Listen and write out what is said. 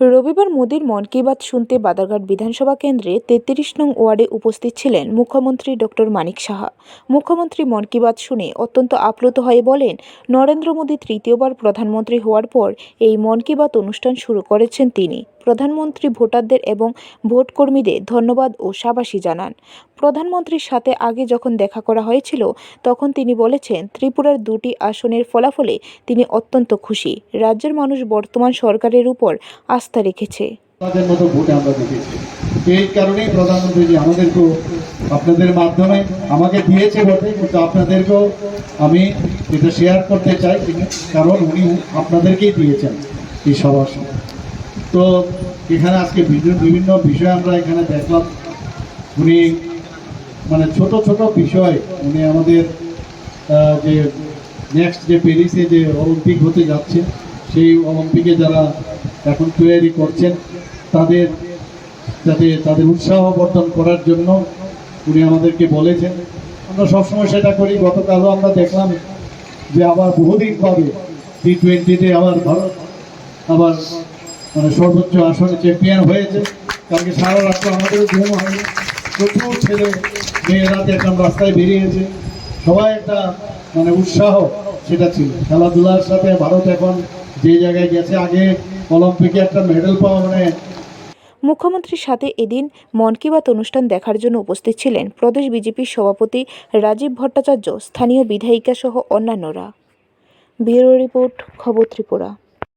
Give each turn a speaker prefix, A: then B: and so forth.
A: রবিবার মোদীর মন কি বাত শুনতে বাদারঘাট বিধানসভা কেন্দ্রে তেত্রিশ নং ওয়ার্ডে উপস্থিত ছিলেন মুখ্যমন্ত্রী ডক্টর মানিক সাহা। মুখ্যমন্ত্রী মন কি বাত শুনে অত্যন্ত আপ্লুত হয়ে বলেন, নরেন্দ্র মোদী তৃতীয়বার প্রধানমন্ত্রী হওয়ার পর এই মন কি বাত অনুষ্ঠান শুরু করেছেন তিনি। প্রধানমন্ত্রী ভোটারদের এবং ভোটকর্মীদের ধন্যবাদ ও সাবাসী জানান। প্রধানমন্ত্রীর সাথে আগে যখন দেখা করা হয়েছিল, তখন তিনি বলেছেন, ত্রিপুরার দুটি আসনের ফলাফলে তিনি অত্যন্ত খুশি। রাজ্যের মানুষ বর্তমান সরকারের উপর আস্থা রেখেছে।
B: আমরা দেখেছি। এই কারণেই আমাদেরকেও আপনাদের মাধ্যমে আমাকে দিয়েছে বটে কিন্তু আপনাদেরকেও আমি এটা শেয়ার করতে চাই, কারণ উনি আপনাদেরকেই দিয়েছেন এই সবার। তো এখানে আজকে বিভিন্ন বিষয় আমরা এখানে দেখলাম। উনি মানে ছোট ছোট বিষয়, উনি আমাদের যে নেক্সট যে প্যারিসে যে অলিম্পিক হতে যাচ্ছে, সেই অলিম্পিকে যারা এখন তৈরি করছেন তাদের, যাতে তাদের উৎসাহ বর্ধন করার জন্য উনি আমাদেরকে বলেছেন। আমরা সবসময় সেটা করি। গতকালও আমরা দেখলাম যে আবার বহুদিন পরে টি টোয়েন্টিতে আবার ভারত আবার মানে সর্বোচ্চ আসনে চ্যাম্পিয়ন হয়েছে। কালকে সারা রাত্র আমাদেরও ঘুম হয়নি প্রচুর ছেলে মেয়েরা দেখলাম রাস্তায় বেরিয়েছে। সবাই একটা মানে উৎসাহ, সেটা ছিল। খেলাধুলার সাথে ভারত এখন যে জায়গায় গেছে, আগে অলিম্পিকে একটা মেডেল পাওয়া মানে
A: মুখ্যমন্ত্রীর সাথে এদিন মন কি বাত অনুষ্ঠান দেখার জন্য উপস্থিত ছিলেন প্রদেশ বিজেপির সভাপতি রাজীব ভট্টাচার্য, স্থানীয় বিধায়িকা সহ অন্যান্যরা। ব্যুরো রিপোর্ট, খবর ত্রিপুরা।